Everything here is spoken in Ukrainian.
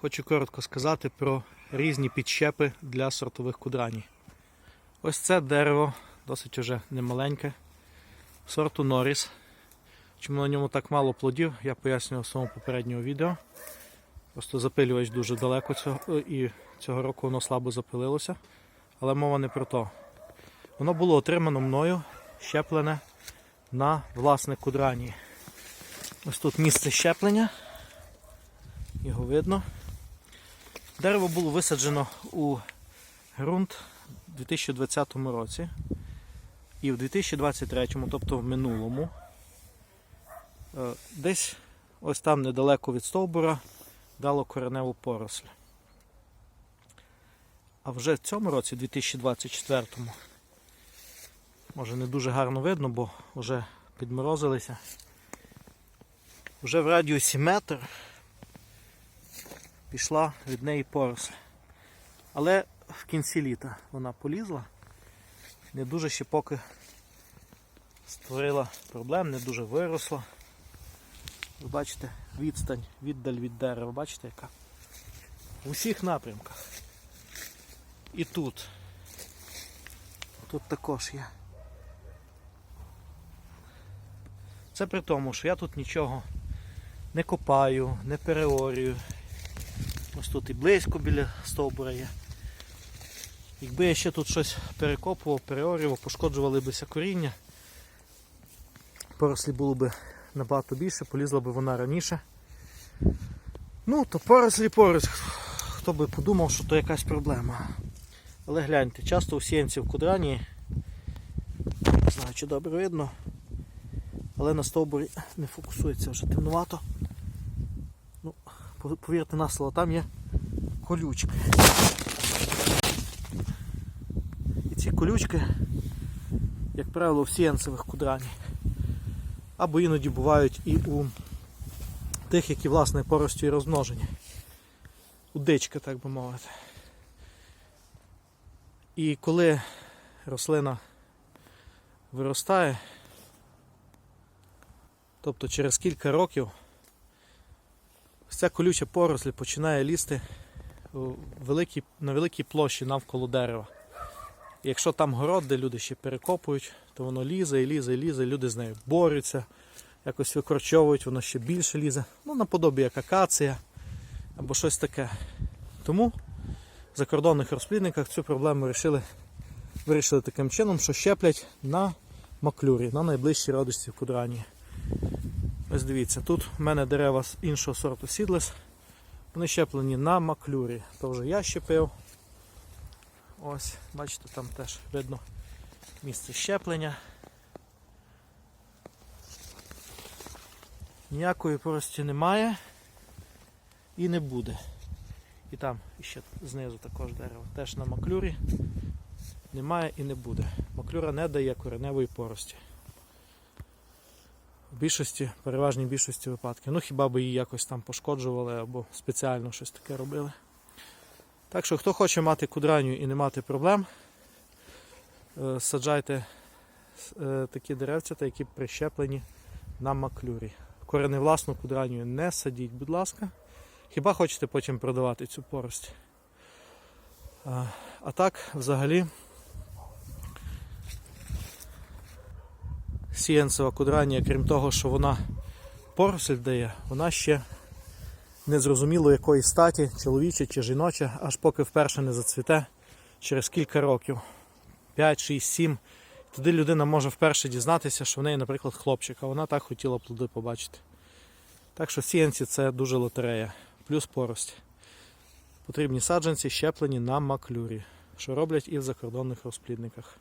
Хочу коротко сказати про різні підщепи для сортових кудраній. Ось це дерево, досить уже немаленьке, сорту Норріс. Чому на ньому так мало плодів, я пояснював в своєму попередньому відео. Просто запилювач дуже далеко цього, і цього року воно слабо запилилося. Але мова не про то. Воно було отримано мною, щеплене на власне кудрані. Ось тут місце щеплення. Його видно. Дерево було висаджено у ґрунт у 2020 році. І в 2023, тобто в минулому, е, десь ось там недалеко від стовбура дало кореневу поросль. А вже в цьому році, 2024, може не дуже гарно видно, бо вже підморозилися. Вже в радіусі метр пішла від неї поросль. Але в кінці літа вона полізла, не дуже ще поки створила проблем, не дуже виросла. Ви бачите, відстань, віддаль від дерева, бачите яка? В усіх напрямках. І тут. Тут також є. Це при тому, що я тут нічого не копаю, не переорюю. Ось тут і близько біля стовбура є. Якби я ще тут щось перекопував, переорював, пошкоджували бися коріння, порослі було б набагато більше, полізла б вона раніше. Ну, то порослі порослі. Хто би подумав, що то якась проблема. Але гляньте, часто у сіянців кудрані, не знаю, чи добре видно, але на стовбурі не фокусується вже темнувато. Повірте на слово, там є колючки. І ці колючки, як правило, в сіянцевих кудрані. Або іноді бувають і у тих, які власне поростю і розмножені. У дички, так би мовити. І коли рослина виростає, тобто через кілька років ця колюча поросль починає лізти великій, на великій площі навколо дерева. Якщо там город, де люди ще перекопують, то воно лізе і лізе і лізе, люди з нею борються, якось викорчовують, воно ще більше лізе. Ну, наподобі як акація або щось таке. Тому в закордонних розплідниках цю проблему вирішили, вирішили таким чином, що щеплять на маклюрі, на найближчій родичці в кудрані. Ось дивіться, тут в мене дерева з іншого сорту Сідлес. Вони щеплені на маклюрі. То вже я щепив. Ось, бачите, там теж видно місце щеплення. Ніякої порості немає і не буде. І там ще знизу також дерево. Теж на маклюрі немає і не буде. Маклюра не дає кореневої порості. Більшості, переважній більшості випадків. Ну хіба би її якось там пошкоджували або спеціально щось таке робили. Так що, хто хоче мати кудраню і не мати проблем, е, саджайте е, такі деревця, які прищеплені на маклюрі. Кореневласну кудраню не садіть, будь ласка. Хіба хочете потім продавати цю порость? А, а так, взагалі, сіянцева кудрання, крім того, що вона поросль дає, вона ще незрозуміло якої статі, чоловіча чи жіноча, аж поки вперше не зацвіте через кілька років. 5, 6, 7. Тоді людина може вперше дізнатися, що в неї, наприклад, хлопчик, а вона так хотіла плоди побачити. Так що сіянці це дуже лотерея, плюс порость. Потрібні саджанці щеплені на маклюрі, що роблять і в закордонних розплідниках.